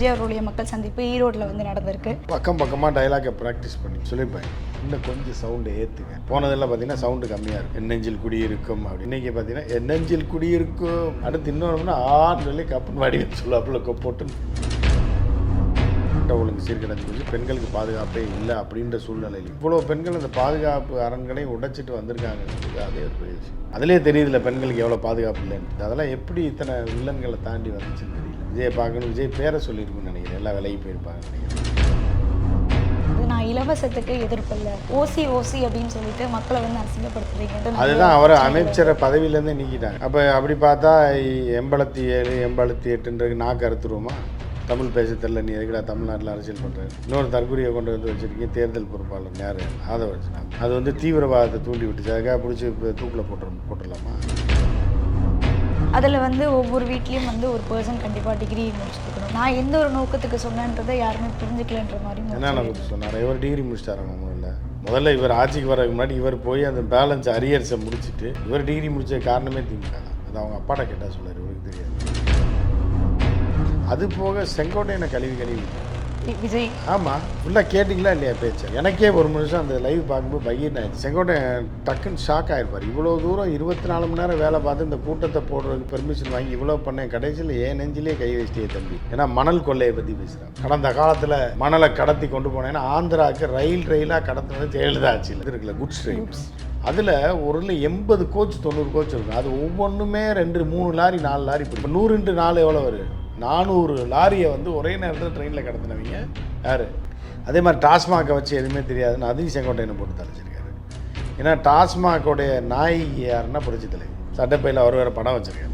விஜய் அவருடைய மக்கள் சந்திப்பு ஈரோட்டில் வந்து நடந்திருக்கு. பக்கம் பக்கமாக டைலாக்கை ப்ராக்டிஸ் பண்ணி சொல்லிப்பேன். இன்னும் கொஞ்சம் சவுண்டு ஏற்றுங்க போனதெல்லாம் பார்த்தீங்கன்னா சவுண்டு கம்மியாக இருக்கும். எண்ணெஞ்சில் குடியிருக்கும் அப்படி இன்றைக்கி பார்த்தீங்கன்னா எண்ணெஞ்சில் குடியிருக்கும். அடுத்து இன்னொன்று ஆறு சொல்லி கப்புன்னு வாடி சொல்லாப்புல கொப்போட்டு சட்ட ஒழுங்கு சீர்கிடஞ்சு போச்சு பெண்களுக்கு பாதுகாப்பே இல்லை அப்படின்ற சூழ்நிலையில். இவ்வளோ பெண்கள் அந்த பாதுகாப்பு அரண்களை உடைச்சிட்டு வந்திருக்காங்க. அதே ஒரு பெரிய விஷயம். அதிலே தெரியுதுல பெண்களுக்கு எவ்வளோ பாதுகாப்பு இல்லைன்னு. அதெல்லாம் எப்படி இத்தனை வில்லன்களை தாண்டி வந்துச்சுன்னு தெரியல. விஜய் பார்க்கணும் விஜய் பேரை சொல்லியிருக்குன்னு நினைக்கிறேன். எல்லாம் விலகி போயிருப்பாங்க நினைக்கிறேன். நான் இலவசத்துக்கு எதிர்ப்பில்ல ஓசி ஓசி அப்படின்னு சொல்லிட்டு மக்களை வந்து அசிங்கப்படுத்துறீங்கன்ட்டு நிறைய அதுதான் அவர் அமைச்சரை பதவியிலேருந்தே நீக்கிட்டாங்க. அப்போ அப்படி பார்த்தா எண்பத்தி ஏழு எண்பத்தி எட்டுன்றது நாக்கு அறுத்துருவோமா தமிழ் பேச தெரியல நீ எதுக்குடா தமிழ்நாட்டில் அரசியல் பண்ணுறாரு இன்னொரு தற்கொலையை கொண்டு வந்து வச்சிருக்கீங்க தேர்தல் பொறுப்பாளர் யார்? அதை வச்சுனா அது வந்து தீவிரவாதத்தை தூண்டி விட்டுச்சு. அதுக்காக பிடிச்சி தூக்கில் போட்டுரு போட்டுடலாமா? அதில் வந்து ஒவ்வொரு வீட்லேயும் வந்து ஒரு பர்சன் கண்டிப்பாக டிகிரி முடிச்சிருக்கணும். நான் எந்த ஒரு நோக்கத்துக்கு சொன்னேன்றதை யாருமே புரிஞ்சுக்கலன்ற மாதிரி என்ன சொன்னார்? இவர் டிகிரி முடிச்சிட்டாரு முதல்ல. முதல்ல இவர் ஆட்சிக்கு வரதுக்கு முன்னாடி இவர் போய் அந்த பேலன்ஸ் அரியர்ஸை முடிச்சுட்டு இவர் டிகிரி முடிச்ச காரணமே திமுக அது அவங்க அப்பாட்ட கேட்டால் சொல்லுவார் இவருக்கு தெரியாது. அது போக செங்கோட்டையனை கழுவி கழுவி விஜய். ஆமாம் ஃபுல்லாக கேட்டிங்களா இல்லையா பேச்சு? எனக்கே ஒரு நிமிஷம் அந்த லைவ் பார்க்கும்போது பகீர் ஆயிடுச்சு. செங்கோட்டையன் டக்குன்னு ஷாக் ஆயிருப்பார். இவ்வளோ தூரம் இருபத்தி நாலு மணி நேரம் வேலை பார்த்து இந்த கூட்டத்தை போடுறதுக்கு பெர்மிஷன் வாங்கி இவ்வளோ பண்ணேன். கடைசியில் ஏன் நெஞ்சிலே கை வச்சிட்டே தம்பி. ஏன்னா மணல் கொள்ளையை பற்றி பேசுகிறேன் கடந்த காலத்தில் மணலை கடத்தி கொண்டு போனேன்னா ஆந்திராவுக்கு ரயில் ரயிலாக கடத்தினது ஜெயலலிதா ஆட்சியில் இருக்குல்ல குட்ஸ் ட்ரெயின் அதில் ஒரு எண்பது கோச் தொண்ணூறு கோச் இருக்கும். அது ஒவ்வொன்றுமே ரெண்டு மூணு லாரி நாலு லாரி. இப்போ நூறு நாலு எவ்வளோ வரும்? நானூறு லாரியை வந்து ஒரே நேரத்தில் ட்ரெயினில் கடத்தினவங்க யார்? அதே மாதிரி டாஸ்மாகை வச்சு எதுவுமே தெரியாதுன்னு அதையும் செங்கோட்டையனை போட்டு தலைச்சிருக்காரு. ஏன்னா டாஸ்மாகோடைய நாய் யாருன்னா புரட்சி தலைவி. சட்டப்பையில் அவர் வேறு படம் வச்சிருக்காரு.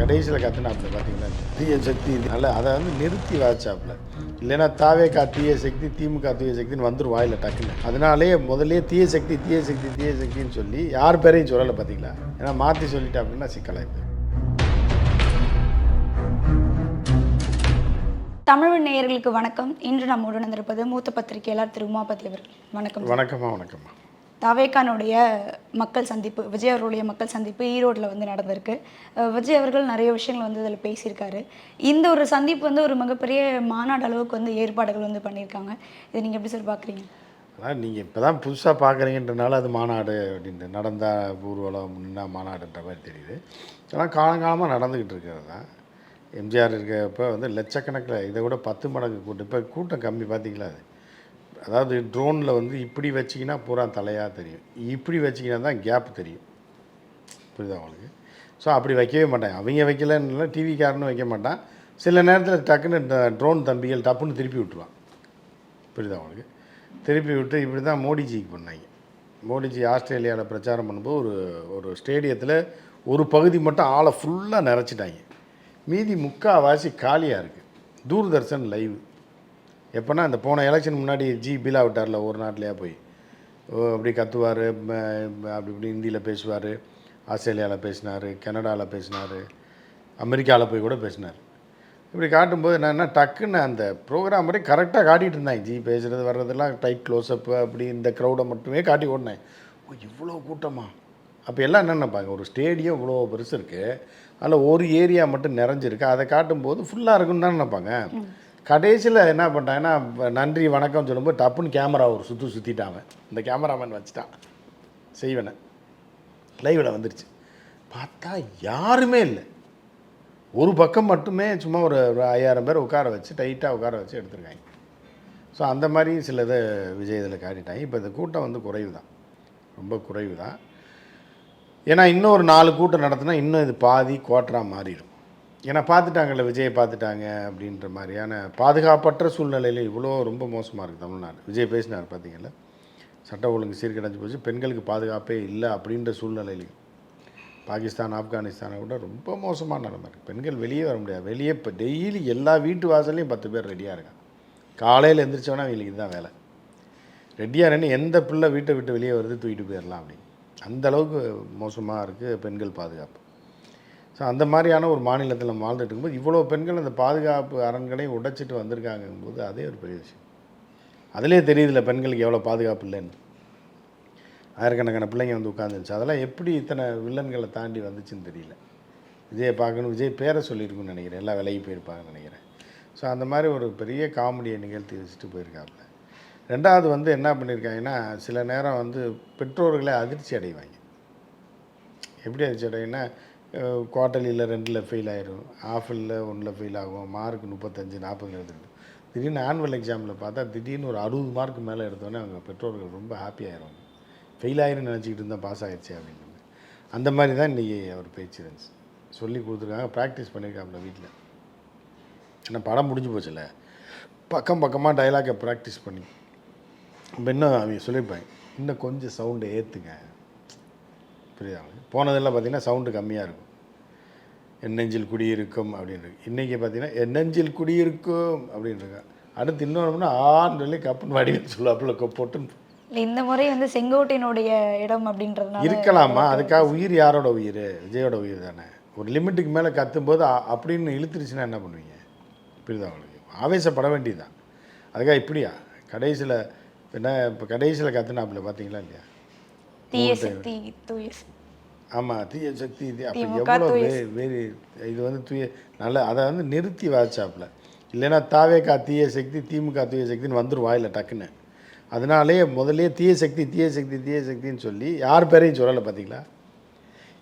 கடைசியில் கத்துனாப்புல பார்த்தீங்களா தீய சக்தி. இது. நல்ல அதை வந்து நிறுத்தி வாச்சாப்புல. இல்லைன்னா தாவேக்கா தீய சக்தி திமுக தீய சக்தின்னு வந்துடும் வாயில் டக்குன்னு. அதனாலே முதலே தீய சக்தி தீய சக்தி தீய சக்தின்னு சொல்லி யார் பேரையும் சொல்லலை பார்த்தீங்களா ஏன்னா மாற்றி சொல்லிட்டா அப்படின்னா சிக்கலாயிப்பு தமிழ் நேயர்களுக்கு வணக்கம். இன்று நம்முடன் இருப்பது மூத்த பத்திரிகையாளர் திரு உமாபதி அவர்கள். வணக்கம் வணக்கம்மா வணக்கம்மா. தாவேக்கானுடைய மக்கள் சந்திப்பு விஜய் அவர்களுடைய மக்கள் சந்திப்பு ஈரோட்டில் வந்து நடந்திருக்கு. விஜய் அவர்கள் நிறைய விஷயங்கள் வந்து அதில் பேசியிருக்காரு. இந்த ஒரு சந்திப்பு வந்து ஒரு மிகப்பெரிய மாநாடு அளவுக்கு வந்து ஏற்பாடுகள் வந்து பண்ணியிருக்காங்க. இதை நீங்கள் எப்படி சார் பார்க்குறீங்க அதான் நீங்கள் இப்போ தான் புதுசாக பார்க்குறீங்கன்றனால அது மாநாடு அப்படின்ட்டு நடந்தா ஊர்வலம் முன்னா மாநாடுன்ற மாதிரி தெரியுது. இதெல்லாம் காலங்காலமாக நடந்துக்கிட்டு இருக்கிறது தான். எம்ஜிஆர் இருக்கப்போ வந்து லட்சக்கணக்கில் இதை விட பத்து மடங்கு கூட்டம். இப்போ கூட்டம் கம்மி பார்த்தீங்களா அது அதாவது ட்ரோனில் வந்து இப்படி வச்சிங்கன்னா பூரா தலையாக தெரியும். இப்படி வச்சிங்கன்னா தான் கேப் தெரியும். புரியுதா அவங்களுக்கு ஸோ அப்படி வைக்கவே மாட்டாங்க. அவங்க வைக்கலன்னு டிவிக்காரனும் வைக்க மாட்டான். சில நேரத்தில் டக்குன்னு ட்ரோன் தம்பிகள் டப்புன்னு திருப்பி விட்டுருவான். புரியுதா அவங்களுக்கு திருப்பி விட்டு இப்படி தான் மோடிஜிக்கு பண்ணாங்க. மோடிஜி ஆஸ்திரேலியாவில் பிரச்சாரம் பண்ணும்போது ஒரு ஒரு ஸ்டேடியத்தில் ஒரு பகுதி மட்டும் ஆளை ஃபுல்லாக நிறச்சிட்டாங்க. மீதி முக்கால்வாசி காலியாக இருக்குது தூர்தர்ஷன் லைவ். எப்போனா அந்த போன எலெக்ஷன் முன்னாடி ஜி பீலா விட்டார்ல ஒரு நாட்டிலையா போய். ஓ, அப்படி கத்துவார் அப்படி இப்படி ஹிந்தியில் பேசுவார் ஆஸ்திரேலியாவில் பேசினார் கனடாவில் பேசினார் அமெரிக்காவில் போய் கூட பேசினார். இப்படி காட்டும்போது என்னென்னா டக்குன்னு அந்த ப்ரோக்ராம் வரை கரெக்டாக காட்டிகிட்டு இருந்தாங்க. ஜி பேசுகிறது வர்றதெல்லாம் டைட் க்ளோஸ்அப்பு அப்படி இந்த க்ரௌடை மட்டுமே காட்டி ஓடினேன் ஓ இவ்வளோ கூட்டமாக அப்போ எல்லாம் என்னென்ன ஒரு ஸ்டேடியம் இவ்வளோ பெருசு இருக்குது அதில் ஒரு ஏரியா மட்டும் நிறைஞ்சிருக்கு அதை காட்டும்போது ஃபுல்லாக இருக்குன்னு தான் நினைப்பாங்க. கடைசியில் என்ன பண்ணிட்டாங்கன்னா நன்றி வணக்கம் சொல்லும்போது டப்புன்னு கேமரா ஒரு சுற்று சுற்றிட்டாங்க இந்த கேமராமேன் வச்சுட்டான். செய்வனை. லைவில் வந்துருச்சு. பார்த்தா யாருமே இல்லை. ஒரு பக்கம் மட்டுமே சும்மா ஒரு ஒரு ஐயாயிரம் பேர் உட்கார வச்சு டைட்டாக உட்கார வச்சு எடுத்திருக்காங்க. ஸோ அந்த மாதிரி சில இதை விஜய் இதில் காட்டிட்டாங்க. இப்போ இந்த கூட்டம் வந்து குறைவு தான் ரொம்ப குறைவு தான் ஏன்னா இன்னும் ஒரு நாலு கூட்டம் நடத்தினா இன்னும் இது பாதி குவார்ட்டராக மாறிடும். ஏன்னா பார்த்துட்டாங்கல்ல விஜயை பார்த்துட்டாங்க அப்படின்ற மாதிரியான பாதுகாப்பற்ற சூழ்நிலையில் இவ்வளோ ரொம்ப மோசமாக இருக்குது தமிழ்நாடு. விஜய் பேசினார் பார்த்தீங்கல்ல? சட்ட ஒழுங்கு சீர்கிடஞ்சு போச்சு பெண்களுக்கு பாதுகாப்பே இல்லை அப்படின்ற சூழ்நிலையிலையும். பாகிஸ்தான் ஆப்கானிஸ்தானை விட ரொம்ப மோசமாக நடந்திருக்கு. பெண்கள் வெளியே வர முடியாது. வெளியே இப்போ டெய்லி எல்லா வீட்டு வாசல்லையும் பத்து பேர் ரெடியாக இருக்காங்க. காலையில் எந்திரிச்சோன்னா அவங்களுக்கு இதுதான் வேலை. ரெடியாக நின்று எந்த பிள்ளை வீட்டை விட்டு வெளியே வருது தூக்கிட்டு போயிடலாம் அப்படின்னு. அந்த அளவுக்கு மோசமாக இருக்குது பெண்கள் பாதுகாப்பு. ஸோ அந்த மாதிரியான ஒரு மாநிலத்தில் நம்ம வாழ்ந்துட்டு இருக்கும்போது இவ்வளோ பெண்கள் அந்த பாதுகாப்பு அரண்களையும் உடைச்சிட்டு வந்திருக்காங்கும்போது அதே ஒரு பெரிய விஷயம். அதிலே தெரியுதுல பெண்களுக்கு எவ்வளோ பாதுகாப்பு இல்லைன்னு. ஆயிரக்கணக்கான பிள்ளைங்க வந்து உட்காந்துருச்சு அதெல்லாம் எப்படி இத்தனை வில்லன்களை தாண்டி வந்துச்சுன்னு தெரியல. விஜயை பார்க்கணும் விஜய் பேரை சொல்லியிருக்குன்னு நினைக்கிறேன். எல்லா வேலையும் போயிருப்பாங்கன்னு நினைக்கிறேன். ஸோ அந்த மாதிரி ஒரு பெரிய காமெடியை நிகழ்த்தி வச்சுட்டு போயிருக்காங்க ரெண்டாவது வந்து என்ன பண்ணியிருக்காங்கன்னா சில நேரம் வந்து பெற்றோர்களை அதிர்ச்சி அடைவாங்க. எப்படி அதிர்ச்சி அடையுன்னா குவார்ட்டர்லியில் ரெண்டில் ஃபெயில் ஆயிரும். ஆஃபில் ஒன்றில் ஃபெயில் ஆகும். மார்க் முப்பத்தஞ்சு நாற்பது எடுத்துக்கிட்டு திடீர்னு ஆனுவல் எக்ஸாமில் பார்த்தா திடீர்னு ஒரு அறுபது மார்க் மேலே எடுத்தோடனே அவங்க பெற்றோர்கள் ரொம்ப ஹாப்பி ஆயிடுவாங்க. ஃபெயில் ஆயிரும்னு நினச்சிக்கிட்டு இருந்தால் பாஸ் ஆகிடுச்சு அப்படின்னு. அந்த மாதிரி தான் இன்றைக்கி அவர் பேச்சு இருந்துச்சு. சொல்லி கொடுத்துருக்காங்க ப்ராக்டிஸ் பண்ணியிருக்காப்புல வீட்டில் ஏன்னா படம் முடிஞ்சு போச்சுல்ல. பக்கம் பக்கமாக டைலாக்கை ப்ராக்டிஸ் பண்ணி இப்போ இன்னும் அவங்க சொல்லியிருப்பாங்க? இன்னும் கொஞ்சம் சவுண்டை ஏற்றுங்க புரியுதா? உங்களுக்கு? போனதெல்லாம் பார்த்தீங்கன்னா சவுண்டு கம்மியாக இருக்கும். என் நெஞ்சில் குடியிருக்கும் அப்படின்னு இன்றைக்கி பார்த்தீங்கன்னா என் நெஞ்சில் குடியிருக்கும் அப்படின்னு அடுத்து இன்னொன்று ஆன்னு சொல்லி கப்புன்னு வடிவில் சொல்லுவாப்புல போட்டுன்னு. இந்த முறை வந்து செங்கோட்டையனுடைய இடம் அப்படின்றதுனால இருக்கலாமா? அதுக்காக உயிர் யாரோட உயிர்? விஜயோட உயிர் தானே. ஒரு லிமிட்டுக்கு மேலே கத்தும்போது அப்படின்னு இழுத்துருச்சுன்னா என்ன பண்ணுவீங்க? புரியுதா உங்களுக்கு? ஆவேசப்பட வேண்டியதுதான். அதுக்காக இப்படியா? கடைசியில் என்ன இப்போ கடைசியில் கத்துனாப்புல பார்த்தீங்களா இல்லையா? தீய சக்தி தூய. ஆமாம் தீய சக்தி இது அப்போ எவ்வளோ வேறு இது வந்து தூய நல்ல அதை வந்து நிறுத்தி வாச்சாப்புல. இல்லைன்னா தாவேக்கா தீய சக்தி திமுக தூய சக்தின்னு வந்துடும் வாயில் டக்குன்னு. அதனாலேயே முதல்லயே தீய சக்தி தீய சக்தி தீய சக்தின்னு சொல்லி யார் பேரையும் சொல்லலை பார்த்தீங்களா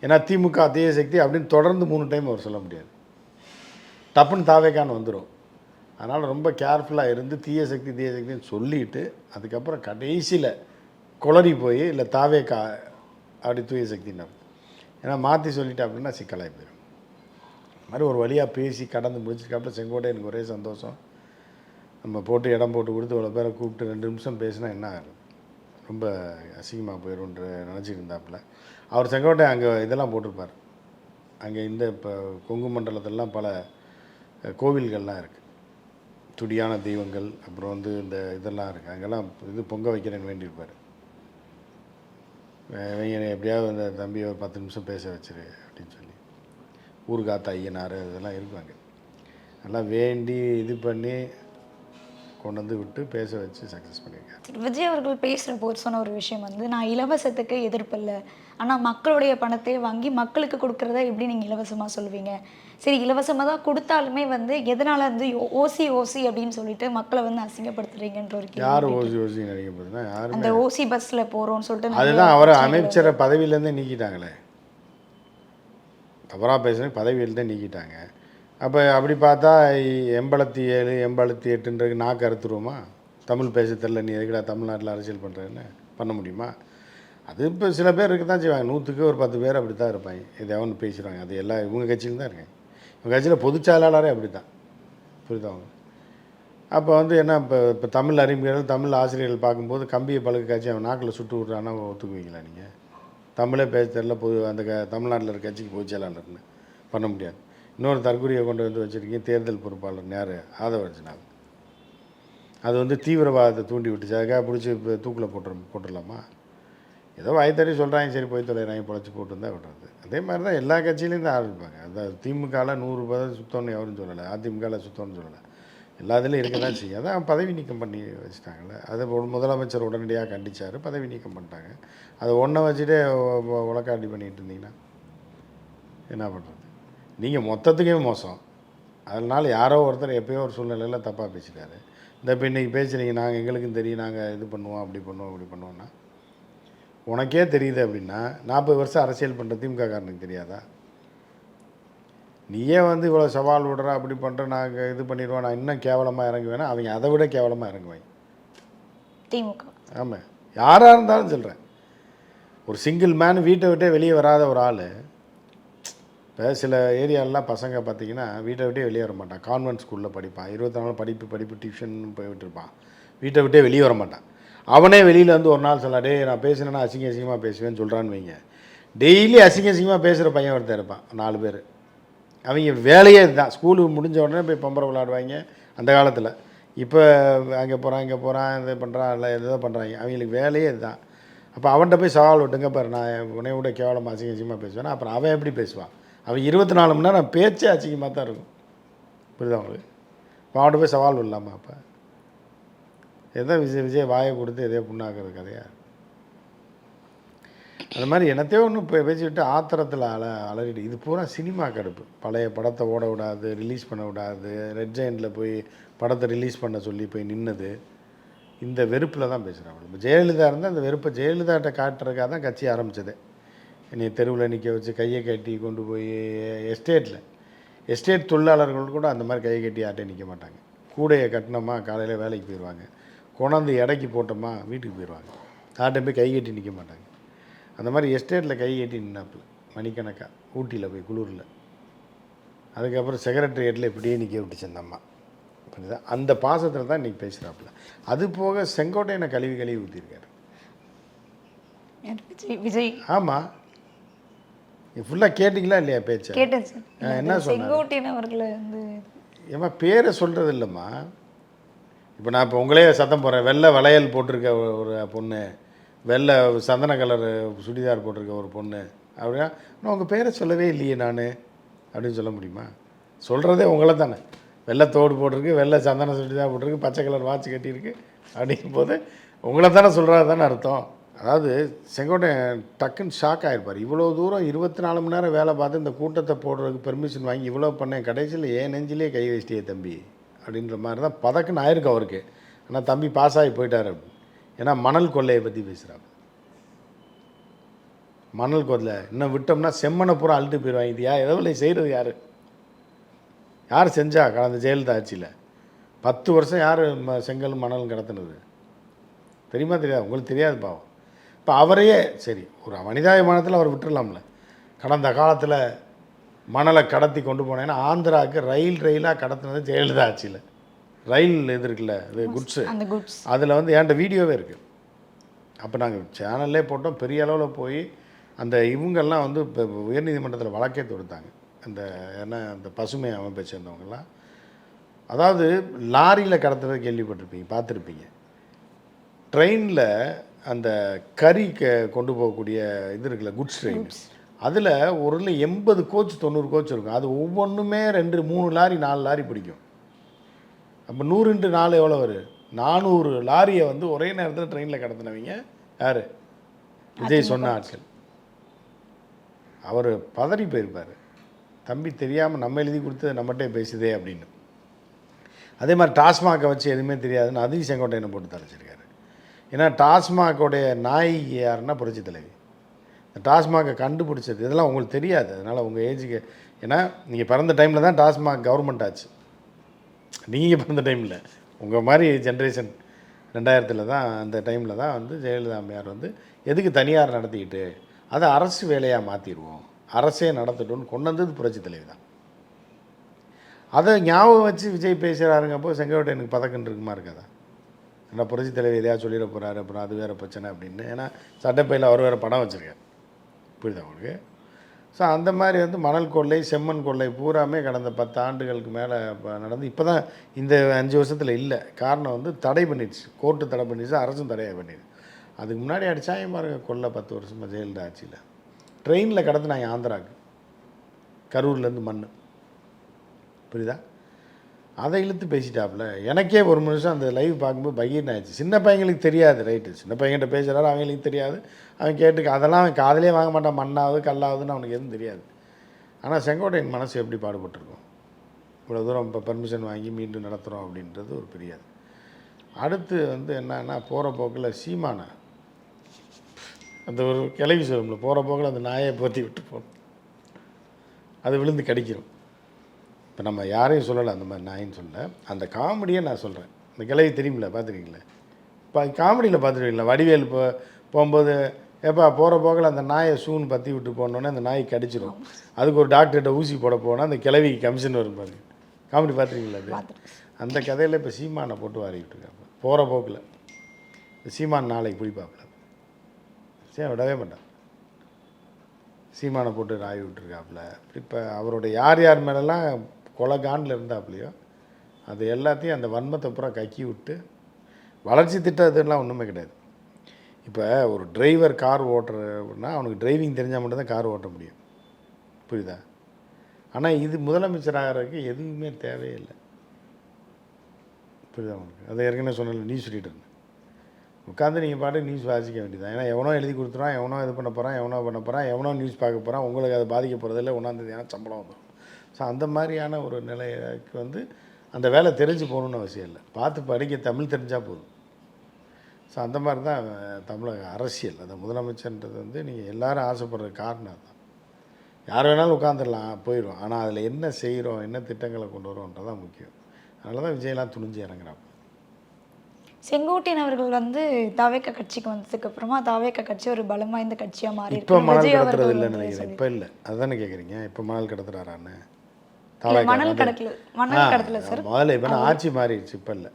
ஏன்னா திமுக தீய சக்தி அப்படின்னு தொடர்ந்து மூணு டைம் அவர் சொல்ல முடியாது. டப்புன்னு தாவேக்கான்னு வந்துடும் அதனால் ரொம்ப கேர்ஃபுல்லாக இருந்து தீய சக்தி தீய சக்தின்னு சொல்லிட்டு அதுக்கப்புறம் கடைசியில் குளறி போய் இல்லை தாவே கா அப்படி தூய சக்தின்னு ஏன்னா மாற்றி சொல்லிட்டா அப்படின்னா சிக்கலாகி போயிடும். மாதிரி ஒரு வழியாக பேசி கடந்து முடிச்சிருக்காப்புல செங்கோட்டை எனக்கு ஒரே சந்தோஷம். நம்ம போட்டு இடம் போட்டு கொடுத்து இவ்வளோ பேரை கூப்பிட்டு ரெண்டு நிமிஷம் பேசினா என்ன ஆகும்? ரொம்ப அசிங்கமாக போயிடும்ன்ற நினச்சிட்டு இருந்தாப்புல. அவர் செங்கோட்டை அங்கே இதெல்லாம் போட்டிருப்பார். அங்கே இந்த இப்போ கொங்கு மண்டலத்திலலாம் பல கோவில்கள்லாம் இருக்குது துடியான தெய்வங்கள் அப்புறம் வந்து இந்த இதெல்லாம் இருக்குது அங்கெல்லாம் இது பொங்க வைக்கிறேன்னு வேண்டியிருப்பார். இவங்க எப்படியாவது அந்த தம்பியை ஒரு பத்து நிமிஷம் பேச வச்சிரு அப்படின்னு சொல்லி. ஊர்காத்த ஐயனார் இதெல்லாம் இருப்பாங்க எல்லாம் வேண்டி இது பண்ணி கொண்டு வந்து விட்டு பேச வச்சு சக்ஸஸ் பண்ணியிருக்காரு. விஜய் அவர்கள் பேசுகிற போது சொன்ன ஒரு விஷயம் வந்து நான் இலவசத்துக்கு எதிர்ப்பில்லை ஆனால் மக்களுடைய பணத்தை வாங்கி மக்களுக்கு கொடுக்குறத எப்படி நீங்கள் இலவசமாக சொல்லுவீங்க சரி இலவசமாக தான் கொடுத்தாலுமே வந்து எதனால் வந்து ஓசி ஓசி அப்படின்னு சொல்லிட்டு மக்களை வந்து அசிங்கப்படுத்துறீங்கன்ற ஒரு யார் ஓசி ஓசி நினைக்க போதுன்னா யாருமே அந்த ஓசி பஸ்ஸில் போகிறோம்னு சொல்லிட்டு அதுதான் அவரை அமைச்சரை பதவியிலேருந்தே நீக்கிட்டாங்களே. தவறாக பேசுன பதவியிலேருந்தே நீக்கிட்டாங்க. அப்போ அப்படி பார்த்தா எண்பத்தி ஏழு எண்பத்தி எட்டுன்றது நாக்கு அறுத்துருவோமா தமிழ் பேச தெரில நீ எதுக்குடா தமிழ்நாட்டில் அரசியல் பண்ணுறேன்னு பண்ண முடியுமா? அது இப்போ சில பேர் இருக்க தான் செய்வாங்க. நூற்றுக்கு ஒரு பத்து பேர் அப்படி தான் இருப்பாங்க. எதையாவது பேசுகிறாங்க அது எல்லாம் இவங்க கட்சியில் தான் இருக்காங்க கட்சியில் பொதுச் செயலாளரே அப்படி தான் புரியுதா அப்போ வந்து என்ன இப்போ இப்போ தமிழ் அறிஞர்கள் தமிழ் ஆசிரியர்கள் பார்க்கும்போது கம்பியை பழுக்க காட்சி அவன் நாக்கில் சுட்டு விட்றான்னா ஒத்துக்குவீங்களா நீங்கள் தமிழே பேச தெரில பொது அந்த க தமிழ்நாட்டில் இருக்க கட்சிக்கு பொதுச் செயலாளர்னு பண்ண முடியாது. இன்னொரு தற்கொலையை கொண்டு வந்து வச்சுருக்கீங்க தேர்தல் பொறுப்பாளர் யார் ஆதவர்ஜனார் அது வந்து தீவிரவாதத்தை தூண்டி விட்டுச்சு அதுக்காக பிடிச்சி இப்போ தூக்கில் போட்டுரு போட்டுடலாமா? ஏதோ வாய்த்தறி சொல்கிறாங்க சரி போய் தொலைறாங்க பொழைச்சி போட்டு தான் விடுறது அதே மாதிரி தான் எல்லா கட்சியிலையும் தான் ஆரம்பிப்பாங்க. அந்த திமுகவில் நூறு பதவி சுத்தம்னு எவரும் சொல்லலை அதிமுகவில் சுத்தம்னு சொல்லலை. எல்லாத்துலேயும் இருக்க தான் செய்யும். அதான் பதவி நீக்கம் பண்ணி வச்சுட்டாங்கல்ல. அதை முதலமைச்சர் உடனடியாக கண்டிச்சார் பதவி நீக்கம் பண்ணிட்டாங்க. அதை ஒன்றை வச்சுட்டே உலக்காட்டி பண்ணிட்டு இருந்தீங்கன்னா என்ன பண்ணுறது நீங்கள் மொத்தத்துக்கே மோசம். அதனால் யாரோ ஒருத்தர் எப்பயோ ஒரு சூழ்நிலையில் தப்பாக பேசிட்டாரு. இந்த இப்போ இன்றைக்கி பேசுகிறீங்க நாங்கள் எங்களுக்கும் தெரியும் நாங்கள் இது பண்ணுவோம் அப்படி பண்ணுவோம் அப்படி பண்ணுவோம்னா உனக்கே தெரியுது அப்படின்னா நாற்பது வருஷம் அரசியல் பண்ணுற திமுக காரனுக்கு தெரியாதா? நீயே வந்து இவ்வளோ சவால் விடுற அப்படி பண்ணுற நாங்கள் இது பண்ணிடுவோம் நான் இன்னும் கேவலமாக இறங்குவேன்னா அவங்க அதை விட கேவலமாக இறங்குவாங்க. திமுக. ஆமாம் யாராக இருந்தாலும் சொல்கிறேன் ஒரு சிங்கிள் மேன் வீட்டை விட்டே வெளியே வராத ஒரு ஆள் இப்போ சில ஏரியாலலாம் பசங்க பார்த்தீங்கன்னா வீட்டை விட்டே வெளியே வர மாட்டான். கான்வென்ட் ஸ்கூலில் படிப்பான். இருபத்தி நாலு படிப்பு படிப்பு டியூஷன் போய்விட்டு இருப்பான் வீட்டை விட்டே வெளியே வர மாட்டான். அவனே வெளியில் வந்து ஒரு நாள் சொல்லா டே நான் பேசினேன்னா அசிங்க அசிங்கமாக பேசுவேன்னு சொல்கிறான்னு வைங்க. டெய்லி அசிங்க அசிங்கமாக பேசுகிற பையன் ஒருத்தன் இருப்பான் நாலு பேர். அவங்க வேலையே இதுதான். ஸ்கூலுக்கு முடிஞ்ச உடனே போய் பம்பரை விளாடுவாங்க அந்த காலத்தில். இப்போ அங்கே போகிறான் இங்கே போகிறான் இது பண்ணுறான் இல்லை எதோ பண்ணுறாங்க அவங்களுக்கு வேலையே இதுதான். அப்போ அவன்கிட்ட போய் சவால் விட்டுங்க பாரு நான் உனைய விட கேவலமாக அசிங்க அசிங்கமாக பேசுவேன் அப்புறம் அவன் எப்படி பேசுவான்? அவன் இருபத்தி நாலு மணி நேரம் பேச்சே அசிங்கமாக தான் இருக்கும். புரியுதா அவங்களுக்கு இப்போ அவன்கிட்ட போய் சவால் விடலாமா அப்போ? எதோ விஜய் விஜய் வாயை கொடுத்து எதையோ புண்ணாக்குறது கதையா? அந்த மாதிரி என்னத்தையோ ஒன்று இப்போ பேசிவிட்டு ஆத்திரத்தில் அல அலறிடு இது பூரா சினிமா கடுப்பு. பழைய படத்தை ஓட விடாது ரிலீஸ் பண்ண விடாது ரெட் ஜெயிண்டில் போய் படத்தை ரிலீஸ் பண்ண சொல்லி போய் நின்னது. இந்த வெறுப்பில் தான் பேசுகிறாங்க இப்போ ஜெயலலிதா இருந்தால் அந்த வெறுப்பை ஜெயலலிதாட்ட காட்டுறதுக்காக தான் கட்சி ஆரம்பித்தது என்னை தெருவில் நிற்க வச்சு கையை கட்டி கொண்டு போய் எஸ்டேட்டில் எஸ்டேட் தொழிலாளர்கள் கூட அந்த மாதிரி கையை கட்டி யார்ட்டையும் நிற்க மாட்டாங்க. கூடையை கட்டினோமா காலையில் வேலைக்கு போயிடுவாங்க கொண்டாந்து எடைக்கு போட்டோமா வீட்டுக்கு போயிடுவாங்க. யார்ட்டையும் போய் கை கட்டி நிற்க மாட்டாங்க. அந்த மாதிரி எஸ்டேட்டில் கை கட்டி நின்னாப்புல மணிக்கணக்காக ஊட்டியில் போய் குளூரில். அதுக்கப்புறம் செக்ரட்டரியேட்டில் இப்படியே நிற்க விட்டுச்சு அந்த அம்மா. புரியுதா? அந்த பாசத்தில் தான் இன்றைக்கி பேசுகிறாப்புல அது போக செங்கோட்டையனை கழுவி கழுவி ஊற்றிருக்காரு விஜய் ஆமாம் ஃபுல்லாக கேட்டிங்களா இல்லையா பேச்சை? கேட்டேன் சார். ஆ, என்ன செங்கோட்டையன் அவர்களை வந்து ஏம்மா பேரை சொல்கிறது இல்லைம்மா. இப்போ நான் இப்போ உங்களே சத்தம் போடுறேன். வெள்ளை வளையல் போட்டிருக்க ஒரு பொண்ணு. வெள்ளை சந்தன கலர் சுடிதார் போட்டிருக்க ஒரு பொண்ணு. அப்படின்னா நான் உங்கள் பேரை சொல்லவே இல்லையே நான். அப்படின்னு சொல்ல முடியுமா? சொல்கிறதே உங்களை தானே. வெள்ளை தோடு போட்டிருக்கு வெள்ளை சந்தன சுடிதார் போட்டிருக்கு பச்சை கலர் வாட்ச் கட்டியிருக்கு அப்படிங்கும் போது உங்களை தானே சொல்கிறது தானே அர்த்தம். அதாவது செங்கோட்டை டக்குன்னு ஷாக் ஆகிருப்பார் இவ்வளோ தூரம் இருபத்தி நாலு மணி நேரம் வேலை பார்த்து இந்த கூட்டத்தை போடுறதுக்கு பெர்மிஷன் வாங்கி இவ்வளோ பண்ணேன். கடைசியில் ஏன் நெஞ்சிலே கை வச்சிட்டே தம்பி. அப்படின்ற மாதிரி தான் பதக்குன்னு ஆயிருக்கு அவருக்கு. ஆனால் தம்பி பாஸ் ஆகி போயிட்டார் அப்படின்னு. ஏன்னா மணல் கொள்ளையை பற்றி பேசுகிறாங்க மணல் கொள்ளை. இன்னும் விட்டோம்னா செம்மனை பூரா அழுட்டு போயிடுவாங்க. இது யா எதோ செய்கிறது யார்? யார் செஞ்சா? கடந்த ஜெயலலிதா ஆட்சியில். பத்து வருஷம் யார் செங்கல் மணல் கடத்தினது? தெரியுமா தெரியாது? உங்களுக்கு தெரியாது பாவம். இப்போ அவரையே சரி ஒரு மனிதாபிமானத்தில் அவர் விட்டுறலாம்ல. கடந்த காலத்தில் மணலை கடத்தி கொண்டு போனேன்னா ஆந்திராவுக்கு ரயில் ரயிலாக கடத்தினது ஜெயலலிதா ஆட்சியில். ரயில் இது இருக்குல்ல இது குட்ஸு அதில் வந்து என்கிட்ட வீடியோவே இருக்குது அப்போ நாங்கள் சேனல்லே போட்டோம். பெரிய அளவில் போய் அந்த இவங்கெல்லாம் வந்து இப்போ உயர்நீதிமன்றத்தில் வழக்கே தொடுத்தாங்க. அந்த என்ன அந்த பசுமை அமைப்பை சேர்ந்தவங்கெல்லாம். அதாவது லாரியில் கடத்துறது கேள்விப்பட்டிருப்பீங்க பார்த்துருப்பீங்க. ட்ரெயினில் அந்த கறி க கொண்டு போகக்கூடிய இது இருக்குல்ல குட்ஸ் ட்ரெயின். அதில் ஒரு எண்பது கோச் தொண்ணூறு கோச் இருக்கும். அது ஒவ்வொன்றுமே ரெண்டு மூணு லாரி நாலு லாரி பிடிக்கும். அப்போ நூறு இன்ட்டு நாலு எவ்வளோ வரும் நானூறு லாரியை வந்து ஒரே நேரத்தில் ட்ரெயினில் கடத்தினவங்க யார்? விஜய் சொன்ன ஆட்கள். அவர் பதறி போயிருப்பார். தம்பி தெரியாமல் நம்ம எழுதி கொடுத்து நம்மகிட்டே பேசுதே அப்படின்னு. அதே மாதிரி டாஸ்மாகை வச்சு எதுவுமே தெரியாதுன்னு அதையும் செங்கோட்டையனை போட்டு தலைச்சிருக்காரு ஏன்னா டாஸ்மாகோடைய நாய் யாருன்னா புரட்சி தலைவி. டாஸ்மாகை கண்டுபிடிச்சது. இதெல்லாம் உங்களுக்கு தெரியாது. அதனால் உங்கள் ஏஜுக்கு ஏன்னா நீங்கள் பிறந்த டைமில் தான் டாஸ்மாக் கவர்மெண்ட் ஆச்சு. நீங்கள் பிறந்த டைமில் உங்கள் மாதிரி ஜென்ரேஷன் ரெண்டாயிரத்தில் தான் அந்த டைமில் தான் வந்து ஜெயலலிதா அம்மையார் வந்து எதுக்கு தனியார் நடத்திக்கிட்டு அதை அரசு வேலையாக மாற்றிடுவோம் அரசே நடத்தட்டும்னு கொண்டு வந்தது புரட்சி தலைவி தான். அதை ஞாபகம் வச்சு விஜய் பேசுகிறாருங்க பேசுகிறாருங்கப்போ செங்கோட்டையனுக்கு பதக்கன் இருக்குமா இருக்காதா? ஏன்னா புரட்சி தலைவி எதையா சொல்லிட போகிறாரு அப்புறம் அது வேறு பிரச்சனை அப்படின்னு. ஏன்னா சட்டப்பையில் அவர் வேறு படம் வச்சுருக்காரு. புரியுதா உங்களுக்கு? ஸோ அந்த மாதிரி வந்து மணல் கொள்ளை செம்மண் கொள்ளை பூராமே கடந்த பத்து ஆண்டுகளுக்கு மேலே இப்போ நடந்து இப்போ தான் இந்த அஞ்சு வருஷத்தில் இல்லை. காரணம் வந்து தடை பண்ணிடுச்சு. கோர்ட்டு தடை பண்ணிடுச்சு அரசும் தடையாக பண்ணிடுச்சு அதுக்கு முன்னாடி அடிச்சாயம் பாருங்க கொள்ளை பத்து வருஷமாக ஜெயலலிதா ஆட்சியில். ட்ரெயினில் கடந்து நாங்கள் ஆந்திராவுக்கு கரூர்லேருந்து மண் புரியுதா? அதை இழுத்து பேசிட்டாப்புல. எனக்கே ஒரு நிமிஷம் அந்த லைவ் பார்க்கும்போது பகீர்னு ஆயிடுச்சு. சின்ன பையங்களுக்கு தெரியாது ரைட்டு சின்ன பையன்கிட்ட பேசுகிறாரு அவங்களுக்கு தெரியாது. அவன் கேட்டுக்க அதெல்லாம் அவன் காதலே வாங்க மாட்டான். மண்ணாவது கல்லாவதுன்னு அவனுக்கு எதுவும் தெரியாது. ஆனால் செங்கோட்டையின் மனசு எப்படி பாடுபட்டிருக்கும்? இவ்வளோ தூரம் இப்போ பர்மிஷன் வாங்கி மீண்டும் நடத்துகிறோம் அப்படின்றது ஒரு பெரியாது அடுத்து வந்து என்னன்னா போகிற போக்கில் சீமான. அந்த ஒரு கிளவி சொல்லும்ல போகிற போக்கில் அந்த நாயை போற்றி விட்டு போகணும். அது விழுந்து கடிக்கிறோம். இப்போ நம்ம யாரையும் சொல்லலை அந்த மாதிரி நாயின்னு சொல்ல அந்த காமெடியை நான் சொல்கிறேன். இந்த கிளவி தெரியுமில்ல பார்த்துருக்கீங்களே? இப்போ காமெடியில் பார்த்துருக்கீங்களா? வடிவேல் இப்போ போகும்போது ஏப்பா போகிற போக்கில் அந்த நாயை சூன்னு பற்றி விட்டு போனோன்னே அந்த நாய் கடிச்சிரும். அதுக்கு ஒரு டாக்டர்கிட்ட ஊசி போட போனால் அந்த கிளவிக்கு கமிஷன் வரும் பாருங்க. காமெடி பார்த்துருக்கீங்களா அது. அந்த கதையில் இப்போ சீமானை போட்டு வாரிக்கிட்டு இருக்காங்க. போகிற போக்கில். சீமான் நாளைக்கு பிடிப்பாப்புல சரி விடவே மாட்டான். சீமானை போட்டு ராய் விட்டுருக்காப்புல. இப்போ அவருடைய யார் யார் மேலெல்லாம் கொலகானில் இருந்தாப்புலையோ அது எல்லாத்தையும் அந்த வன்மத்தை பூரா கக்கி விட்டு வளர்ச்சி திட்டம் இதெல்லாம் ஒன்றுமே கிடையாது. இப்போ ஒரு டிரைவர் கார் ஓட்டுறன்னா அவனுக்கு டிரைவிங் தெரிஞ்சால் மட்டும்தான் கார் ஓட்ட முடியும். புரியுதா? ஆனால் இது முதலமைச்சர் ஆகிறதுக்கு எதுவுமே தேவையில்லை புரியுதா அவனுக்கு அதை ஏற்கனவே சொன்னல நியூஸ் சொல்லிட்டு இருந்தேன். உட்காந்து நீங்கள் பாட்டு நியூஸ் வாசிக்க வேண்டியதான் ஏன்னா எவனோ எழுதி கொடுத்துறான் எவனோ இது பண்ண போகிறான் எவனோ பண்ண போகிறான் எவனோ நியூஸ் பார்க்க போகிறான் உங்களுக்கு அதை பாதிக்க போகிறதில்ல ஒன்றாந்தேதியான சம்பளம் வந்துடும் ஸோ அந்த மாதிரியான ஒரு நிலைக்கு வந்து அந்த வேலை தெரிஞ்சு போகணுன்னு அவசியம் இல்லை. பார்த்து படிக்க தமிழ் தெரிஞ்சால் போதும். ஸோ அந்த மாதிரி தான் தமிழக அரசியல். அந்த முதலமைச்சர்ன்றது வந்து நீங்கள் எல்லாரும் ஆசைப்படுற காரணம் அதுதான். யார் வேணாலும் உட்காந்துடலாம் போயிடும் ஆனால் அதில் என்ன செய்கிறோம் என்ன திட்டங்களை கொண்டு வரோன்றதான் முக்கியம். அதனால தான் விஜயெல்லாம் துணிஞ்சு இறங்குறாங்க செங்கோட்டையன் அவர்கள் வந்து தாவேக்க கட்சிக்கு வந்ததுக்கு அப்புறமா தாவேக்க கட்சி ஒரு பலம் வாய்ந்த கட்சியா மாறி இப்போ மணல் கடத்துறது இல்லைன்னு நினைக்கிறேன். இப்போ இல்லை. அதுதானே கேட்குறீங்க இப்போ மணல் கடத்துறாரான்னு? மணல் கடத்தல மணல் கடத்தல சார் முதல்ல இப்போ ஆட்சி மாறிடுச்சு இப்போ இல்லை.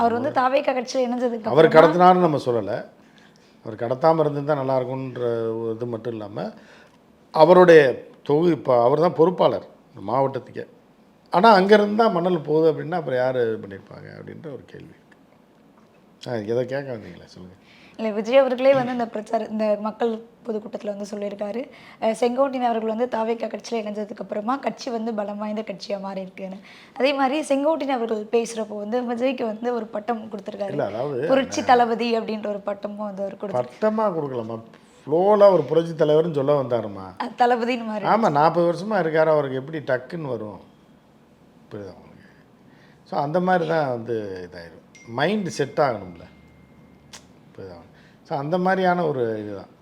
அவர் வந்து தாவேக்க கட்சியில் இணைஞ்சதுக்கு அவர் அப்புறமா கடத்தினாருன்னு நம்ம சொல்லலை. அவர் கடத்தாமல் இருந்திருந்தால் நல்லா இருக்கும்ன்ற இது மட்டும் இல்லாமல் அவருடைய தொகுதி இப்போ அவர் தான் பொறுப்பாளர் இந்த மாவட்டத்துக்கே. ஆனால் அங்கேருந்து தான் மணல் போகுது அப்படின்னா அப்புறம் யார் இது பண்ணியிருப்பாங்க அப்படின்ற ஒரு கேள்வி ஆ எதை கேட்க வந்தீங்களா சொல்லுங்கள் இல்லை விஜய் அவர்களே வந்து இந்த பிரச்சார இந்த மக்கள் பொதுக்கூட்டத்தில் வந்து சொல்லியிருக்காரு. செங்கோட்டையன் அவர்கள் வந்து தாவேக்கா கட்சியில் இணைஞ்சதுக்கு அப்புறமா கட்சி வந்து பலம் வாய்ந்த கட்சியாக மாறி இருக்குன்னு. அதே மாதிரி செங்கோட்டையன் அவர்கள் பேசுகிறப்போ வந்து விஜய்க்கு வந்து ஒரு பட்டம் கொடுத்துருக்காரு. புரட்சி தளபதி அப்படின்ற ஒரு பட்டமும் வந்து அவர் கொடுத்தாரு பட்டமாக கொடுக்கலாமா ஃப்ளோவில் ஒரு புரட்சி தலைவர்னு சொல்ல வந்தாருமா அஹ் தளபதின்னு மாதிரி ஆமாம் நாற்பது வருஷமாக இருக்கார். அவருக்கு எப்படி டக்குன்னு வரும்? புரியுதா ஸோ அந்த மாதிரி தான் வந்து இதாயிரும். மைண்டு செட் ஆகணும்ல. புரியுதா ஸோ அந்த மாதிரியான ஒரு இதுதான்.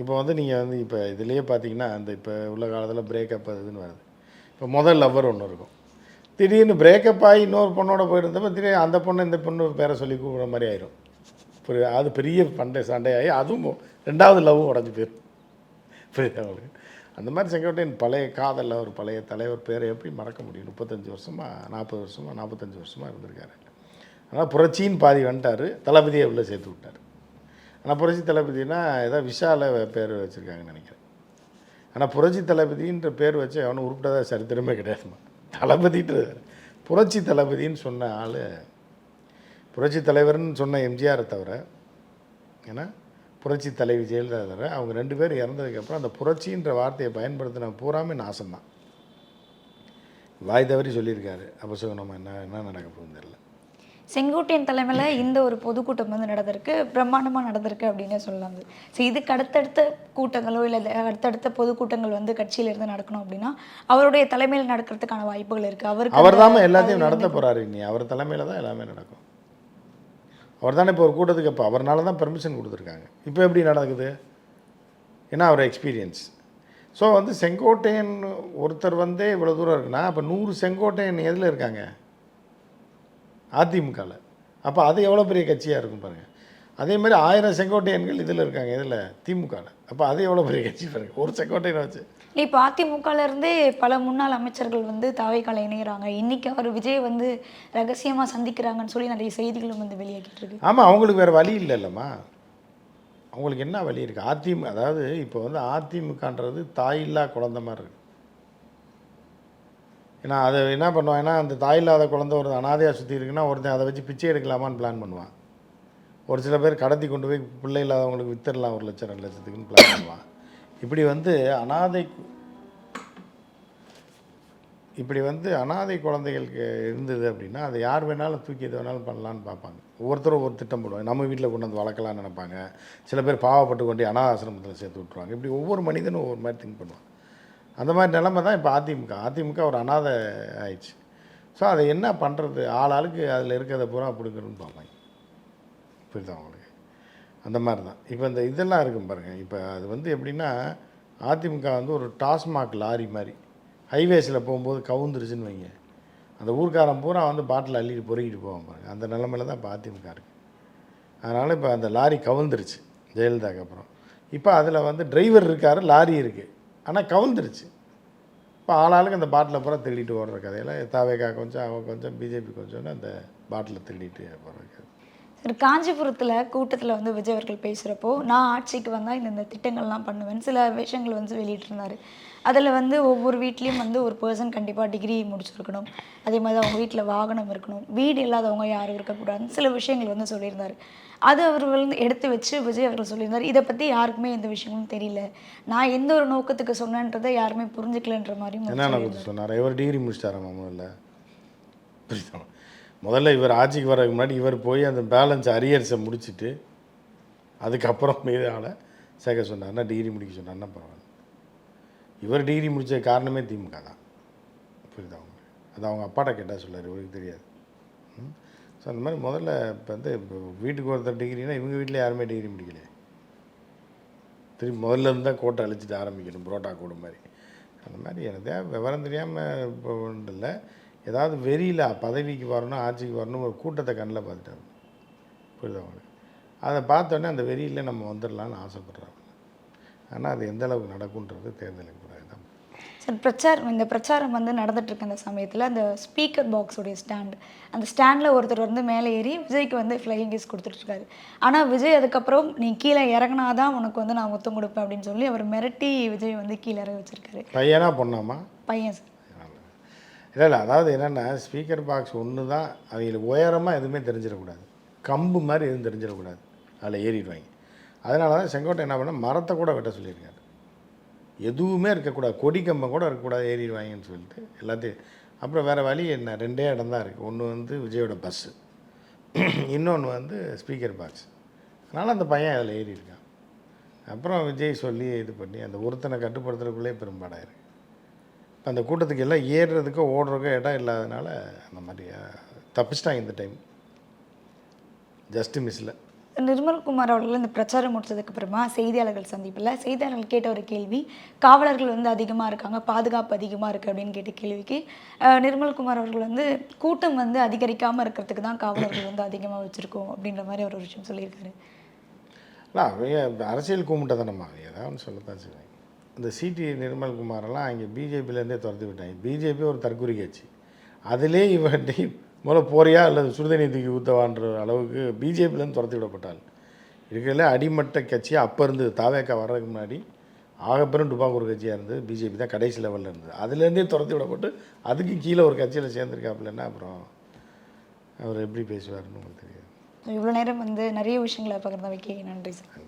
இப்போ வந்து நீங்கள் வந்து இப்போ இதுலேயே பார்த்தீங்கன்னா அந்த இப்போ உள்ள காலத்தில் பிரேக்கப் அதுன்னு வருது. இப்போ முதல் லவ்வர் ஒன்று இருக்கும். திடீர்னு பிரேக்கப் ஆகி இன்னொரு பொண்ணோட போயிருந்தப்போ திடீர்னு அந்த பொண்ணு இந்த பொண்ணு பேரை சொல்லி கூப்பிட்ற மாதிரி ஆயிரும். புரியுது அது பெரிய பண்டை சண்டையாகி அதுவும் ரெண்டாவது லவ்வும் உடஞ்சி போயிடும் புரியுது அவங்களுக்கு அந்த மாதிரி செங்கோட்டையன் பழைய காதலில் ஒரு பழைய தலைவர் பேரை எப்படி மறக்க முடியும்? முப்பத்தஞ்சு வருஷமாக நாற்பது வருஷமாக நாற்பத்தஞ்சு வருஷமாக இருந்திருக்காரு. ஆனால் புரட்சின்னு பாதி வந்துட்டார். தளபதியை உள்ளே சேர்த்து விட்டார். ஆனால் புரட்சி தளபதினா ஏதோ விஷால பேர் வச்சுருக்காங்கன்னு நினைக்கிறேன். ஆனால் புரட்சி தளபதின்ற பேர் வச்சு அவனும் உருப்பிட்டதா சரித்திரமே கிடையாதுமா தளபதின்ற புரட்சி தளபதின்னு சொன்ன ஆள் புரட்சி தலைவர்னு சொன்ன எம்ஜிஆரை தவிர ஏன்னா புரட்சி தலைவி ஜெயலலிதா தவிர அவங்க ரெண்டு பேரும் இறந்ததுக்கப்புறம் அந்த புரட்சின்ற வார்த்தையை பயன்படுத்தின பூராமே நாசம்தான். வாய் தவறி சொல்லியிருக்காரு. அபசகுணமாக என்ன என்ன நடக்க போகுதுன்னு தெரியல. செங்கோட்டையன் தலைமையில் இந்த ஒரு பொதுக்கூட்டம் வந்து நடந்திருக்கு. பிரம்மாண்டமாக நடந்திருக்கு அப்படின்னே சொல்லலாம் ஸோ இதுக்கு அடுத்தடுத்த கூட்டங்களோ இல்லை அடுத்தடுத்த பொதுக்கூட்டங்கள் வந்து கட்சியிலேருந்து நடக்கணும் அப்படின்னா அவருடைய தலைமையில் நடக்கிறதுக்கான வாய்ப்புகள் இருக்குது அவருக்கு அவர் அந்த- எல்லாத்தையும் நடத்த போகிறாரு இனி. அவர் தலைமையில் தான் எல்லாமே நடக்கும். அவர் தானே இப்போ ஒரு கூட்டத்துக்கு இப்போ அவர்னால தான் பெர்மிஷன் கொடுத்துருக்காங்க. இப்போ எப்படி நடக்குது? ஏன்னா அவர் எக்ஸ்பீரியன்ஸ் ஸோ வந்து செங்கோட்டையன் ஒருத்தர் வந்தே இவ்வளோ தூரம் இருக்குன்னா அப்போ நூறு செங்கோட்டையன் எதில் இருக்காங்க? அதிமுகவில் அப்போ அது எவ்வளோ பெரிய கட்சியாக இருக்கும் பாருங்கள் அதே மாதிரி ஆயிரம் செங்கோட்டையன்கள் இதில் இருக்காங்க இதில் திமுகவில் அப்போ அது எவ்வளோ பெரிய கட்சி பாருங்க. ஒரு செங்கோட்டையனை வச்சு. இப்போ அதிமுகல இருந்தே பல முன்னாள் அமைச்சர்கள் வந்து தாவைக்கால இணைகிறாங்க இன்னைக்கு அவர் விஜய் வந்து ரகசியமா சந்திக்கிறாங்கன்னு சொல்லி நிறைய செய்திகளும் வந்து வெளியாகிட்டு இருக்கு. ஆமாம் அவங்களுக்கு வேறு வழி இல்லை இல்லைம்மா அவங்களுக்கு என்ன வழி இருக்குது அதிமுக அதாவது இப்போ வந்து அதிமுகன்றது தாயில்லா குழந்த மாதிரி இருக்கு. ஏன்னா அதை என்ன பண்ணுவான்? ஏன்னா அந்த தாயில்லாத குழந்தை ஒரு அனாதையாக சுற்றி இருக்குன்னா ஒருத்தன் அதை வச்சு பிச்சை எடுக்கலாமான்னு பிளான் பண்ணுவான். ஒரு சில பேர் கடத்தி கொண்டு போய் பிள்ளை இல்லாதவங்களுக்கு வித்துடலாம் ஒரு லட்சம் ரெண்டு லட்சத்துக்குன்னு பிளான் பண்ணுவான். இப்படி வந்து அனாதை இப்படி வந்து அனாதை குழந்தைகளுக்கு இருந்தது அப்படின்னா அதை யார் வேணாலும் தூக்கி எது வேணாலும் பண்ணலான்னு பார்ப்பாங்க. ஒவ்வொருத்தரும் ஒரு திட்டம் போடுவாங்க. நம்ம வீட்டில் கொண்டு வந்து வளர்க்கலாம்னு நினைப்பாங்க. சில பேர் பாவப்பட்டு கொண்டு அனாதாசிரமத்தில் சேர்த்து விட்ருவாங்க இப்படி ஒவ்வொரு மனிதனும் ஒவ்வொரு மாதிரி திங்க் பண்ணுவாங்க அந்த மாதிரி நிலமை தான் இப்போ அதிமுக. அதிமுக ஒரு அனாதை ஆயிடுச்சு. ஸோ அதை என்ன பண்ணுறது ஆள் ஆளுக்கு அதில் இருக்கிறத பூரா பிடிக்கணும்னு பார்ப்பாங்க. புரியுதா உங்களுக்கு? அந்த மாதிரி தான். இப்போ இந்த இதெல்லாம் இருக்கும் பாருங்கள் இப்போ அது வந்து எப்படின்னா அதிமுக வந்து ஒரு டாஸ்மாக் லாரி மாதிரி. ஹைவேஸில் போகும்போது கவுந்துருச்சுன்னு வைங்க. அந்த ஊர்க்காரன் பூரா வந்து பாட்டில் அள்ளிட்டு பொறுக்கிட்டு போவான் பாருங்கள் அந்த நிலமையில தான் இப்போ அதிமுக இருக்குது அதனால் இப்போ அந்த லாரி கவுந்துருச்சு ஜெயலலிதாக்கு அப்புறம். இப்போ அதில் வந்து டிரைவர் இருக்கார் லாரி இருக்குது ஆனால் கவுந்துருச்சு. இப்போ ஆளாளுக்கு அந்த பாட்டிலை பூரா திருடிட்டு ஓடுற கதையில் தாவேகா கொஞ்சம் அவன் கொஞ்சம் பிஜேபி கொஞ்சம்னு அந்த பாட்டிலை திருடிட்டு போடுற கதை. சார் காஞ்சிபுரத்தில் கூட்டத்தில் வந்து விஜய் அவர்கள் பேசுகிறப்போ நான் ஆட்சிக்கு வந்தால் இந்த இந்த திட்டங்கள்லாம் பண்ணுவேன் சில விஷயங்கள் வந்து வெளியிட்டிருந்தாரு. அதில் வந்து ஒவ்வொரு வீட்லேயும் வந்து ஒரு பர்சன் கண்டிப்பாக டிகிரி முடிச்சிருக்கணும். அதே மாதிரி அவங்க வீட்டில் வாகனம் இருக்கணும். வீடு இல்லாதவங்க யாரும் இருக்கக்கூடாதுன்னு சில விஷயங்கள் வந்து சொல்லியிருந்தாரு. அது அவர் வந்து எடுத்து வச்சு விஜய் அவர்கள் சொல்லியிருந்தார். இதை பற்றி யாருக்குமே எந்த விஷயமும் தெரியல. நான் எந்த ஒரு நோக்கத்துக்கு சொன்னேன்றதை யாருமே புரிஞ்சுக்கலன்ற மாதிரியும். கொடுத்து சொன்னார்? இவர் டிகிரி முடிச்சிட்டாராம்மா முதல்ல முதல்ல இவர் ஆட்சிக்கு வரதுக்கு முன்னாடி இவர் போய் அந்த பேலன்ஸ் அரியர்ஸை முடிச்சுட்டு அதுக்கப்புறம் மீது ஆளை சேர்க்க சொன்னார்னா டிகிரி முடிக்க சொன்னார்னா பரவாயில்ல. இவர் டிகிரி முடித்த காரணமே திமுக தான். புரியுதா அவங்க அது அவங்க அப்பாட்ட கேட்டால் சொல்லார் இவருக்கு தெரியாது. ஸோ அந்த மாதிரி முதல்ல இப்போ வந்து இப்போ வீட்டுக்கு ஒருத்தர் டிகிரினா இவங்க வீட்டில் யாருமே டிகிரி முடிக்கலையே. திரும்பி முதல்ல இருந்து தான் கோட்டை அழிச்சிட்டு ஆரம்பிக்கணும் புரோட்டா கூடு மாதிரி. அந்த மாதிரி எனக்கு விவரம் தெரியாமல் இப்போ ஒன்றும் இல்லை ஏதாவது வெறியில் பதவிக்கு வரணும் ஆட்சிக்கு வரணும் ஒரு கூட்டத்தை கண்ணில் பார்த்துட்டாங்க புரியுதா அவங்களுக்கு அதை பார்த்தோன்னே அந்த வெறியில் நம்ம வந்துடலான்னு ஆசைப்பட்றாங்க. ஆனால் அது எந்த அளவுக்கு நடக்குன்றது தேர்தலுக்கு பிரச்சாரம் இந்த பிரச்சாரம் வந்து நடந்துட்டு இருக்க அந்த சமயத்தில். அந்த ஸ்பீக்கர் பாக்ஸோடைய ஸ்டாண்ட் அந்த ஸ்டாண்டில் ஒருத்தர் வந்து மேலே ஏறி விஜய்க்கு வந்து ஃப்ளையிங் கிஸ் கொடுத்துட்ருக்காரு ஆனால் விஜய் அதுக்கப்புறம் நீ கீழே இறங்குனாதான் உனக்கு வந்து நான் முத்தம் கொடுப்பேன் அப்படின்னு சொல்லி அவர் மிரட்டி விஜய் வந்து கீழே இறங்க வச்சிருக்காரு. பையனா பொண்ணாமா பையன் சார் இல்லை இல்லை. அதாவது என்னென்னா ஸ்பீக்கர் பாக்ஸ் ஒன்று தான் அவங்களுக்கு உயரமாக எதுவுமே தெரிஞ்சிடக்கூடாது. கம்பு மாதிரி எதுவும் தெரிஞ்சிடக்கூடாது. அதில் ஏறிடுவாங்க. அதனால தான் செங்கோட்டை என்ன பண்ண மரத்தை கூட வெட்ட சொல்லியிருக்காரு. எதுவுமே இருக்கக்கூடாது. கொடி கம்பம் கூட இருக்கக்கூடாது ஏறிடுவாங்கன்னு சொல்லிட்டு எல்லாத்தையும். அப்புறம் வேறு வழி என்ன? ரெண்டே இடம் தான் இருக்குது ஒன்று வந்து விஜயோட பஸ்ஸு இன்னொன்று வந்து ஸ்பீக்கர் பாக்ஸ் அதனால் அந்த பையன் அதில் ஏறி இருக்கான் அப்புறம் விஜய் சொல்லி இது பண்ணி அந்த ஒருத்தனை கட்டுப்படுத்துறதுக்குள்ளே பெரும்பாடாயிருக்கு இப்போ அந்த கூட்டத்துக்கு எல்லாம் ஏறுறதுக்கோ ஓடுறதுக்கோ இடம் இல்லாதனால அந்த மாதிரி தப்பிச்சிட்டாங்க இந்த டைம் ஜஸ்ட் மிஸ்ஸில் நிர்மல்குமார் அவர்கள் இந்த பிரச்சாரம் முடிச்சதுக்கு அப்புறமா செய்தியாளர்கள் சந்திப்பில் செய்தியாளர்கள் கேட்ட ஒரு கேள்வி காவலர்கள் வந்து அதிகமாக இருக்காங்க பாதுகாப்பு அதிகமாக இருக்குது அப்படின்னு கேட்ட கேள்விக்கு நிர்மல்குமார் அவர்கள் வந்து கூட்டம் வந்து அதிகரிக்காமல் இருக்கிறதுக்கு தான் காவலர்கள் வந்து அதிகமாக வச்சுருக்கோம் அப்படின்ற மாதிரி அவர் ஒரு விஷயம் சொல்லியிருக்காரு. அவங்க அரசியல் கும்பிட்ட தானம்மா ஏதாவது சொல்லத்தான் செய்வாங்க இந்த சிடி நிர்மல்குமாரெல்லாம் இங்கே பிஜேபியிலேருந்தே துரத்தி விட்டாங்க. பிஜேபி ஒரு தற்கொலை கட்சி. அதிலே இவன் முதல்ல போறியா? அல்லது சுடுதண்ணி தூக்கி ஊற்றவான்ற அளவுக்கு பிஜேபியிலேருந்து துரத்தி விடப்பட்டாள் இருக்கிறதுல அடிமட்ட கட்சி அப்போ இருந்தது. தாவேக்கா வர்றதுக்கு முன்னாடி ஆகப்பெரும் டுபாக்கூர் கட்சியாக இருந்தது. பிஜேபி தான் கடைசி லெவலில் இருந்தது. அதுலேருந்தே துரத்தி விடப்பட்டு அதுக்கு கீழே ஒரு கட்சியில் சேர்ந்துருக்காப்புலன்னா அப்புறம்? அவர் எப்படி பேசுவார்னு உங்களுக்கு தெரியாது. இவ்வளோ நேரம் வந்து நிறைய விஷயங்களை பகிர்ந்த வைக்க நன்றி சார்.